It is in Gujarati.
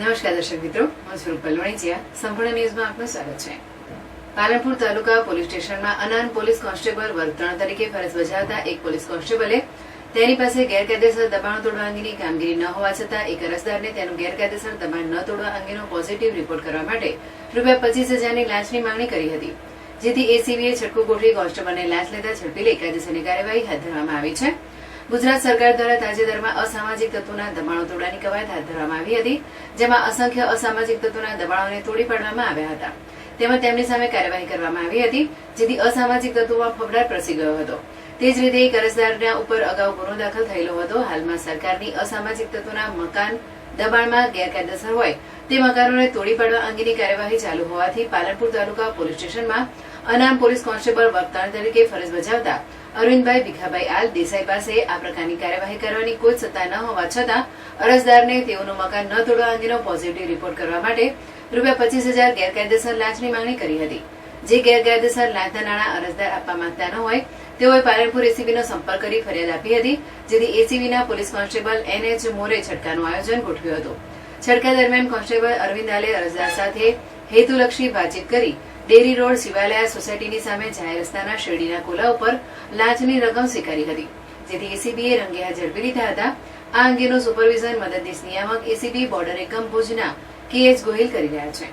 નમસ્કાર દર્શક મિત્રો, હું સ્વરૂપ પલવણીચિયા સંપૂર્ણ ન્યૂઝમાં આપનું સ્વાગત છે. પાલનપુર તાલુકા પોલીસ સ્ટેશનમાં અનાન પોલીસ કોન્સ્ટેબલ વર્ગ ત્રણ તરીકે ફરજ બજાવતા એક પોલીસ કોન્સ્ટેબલે તેની પાસે ગેરકાયદેસર દબાણ તોડવા અંગેની કામગીરી ન હોવા છતાં એક અરજદારને તેનું ગેરકાયદેસર દબાણ ન તોડવા અંગેનો પોઝિટિવ રિપોર્ટ કરવા માટે રૂપિયા પચીસ હજારની લાંચની માંગણી કરી હતી. જેથી એસીબીએ છટકું ગોઠવી કોન્સ્ટેબલને લાંચ લેતા ઝડપી લઈ કાયદેસરની કાર્યવાહી હાથ ધરવામાં આવી છે. ગુજરાત સરકાર દ્વારા તાજેતરમાં અસામાજિક તત્વોના દબાણો તોડવાની કવાયત હાથ ધરવામાં આવી હતી, જેમાં અસંખ્ય અસામાજિક તત્વોના દબાણોને તોડી પાડવામાં આવ્યા હતા. તેમજ તેમની સામે કાર્યવાહી કરવામાં આવી હતી, જેથી અસામાજિક તત્વોમાં ફફડાટ પ્રસરી ગયો હતો. તે જ રીતે એક અરજદારના ઉપર અગાઉ ગુનો દાખલ થયેલો હતો. હાલમાં સરકારની અસામાજિક તત્વોના મકાન દબાણમાં ગેરકાયદેસર હોય. તે મકાનોને તોડી પાડવા અંગેની કાર્યવાહી ચાલુ હોવાથી પાલનપુર તાલુકા પોલીસ સ્ટેશનમાં અનામ પોલીસ કોન્સ્ટેબલ વર્તમાન તરીકે ફરજ બજાવતા અરવિંદભાઈ ભીખાભાઈ આલ દેસાઈ પાસે આ પ્રકારની કાર્યવાહી કરવાની કોઈ સત્તા ન હોવા છતાં અરજદારને તેઓનું મકાન ન તોડવા અંગેનો પોઝિટિવ રિપોર્ટ કરવા માટે રૂપિયા પચીસ હજાર ગેરકાયદેસર લાંચની માંગણી કરી હતી. જે ગેરકાયદેસર લાંચના નાણાં અરજદાર આપવા માંગતા ન હોય તેઓએ પાલનપુર એસીબીનો સંપર્ક કરી ફરિયાદ આપી હતી, જેથી એસીબીના police constable N H More છટકાનું આયોજન ગોઠવ્યું હતું. છટકા દરમિયાન કોન્સ્ટેબલ અરવિંદ આલે અરજદાર સાથે હેતુલક્ષી વાતચીત કરી ડેરી રોડ શિવાલયા સોસાયટીની સામે જાહેર રસ્તાના શેરડીના કોલા ઉપર લાંચની રકમ સ્વીકારી હતી. જેથી એસીબીએ રંગે હાથ ઝડપી લીધા હતા. આ અંગેનું સુપરવિઝન મદદનીશ નિયામક એસીબી બોર્ડર એકમ ભુજના કે એચ ગોહિલ કરી રહ્યા છે.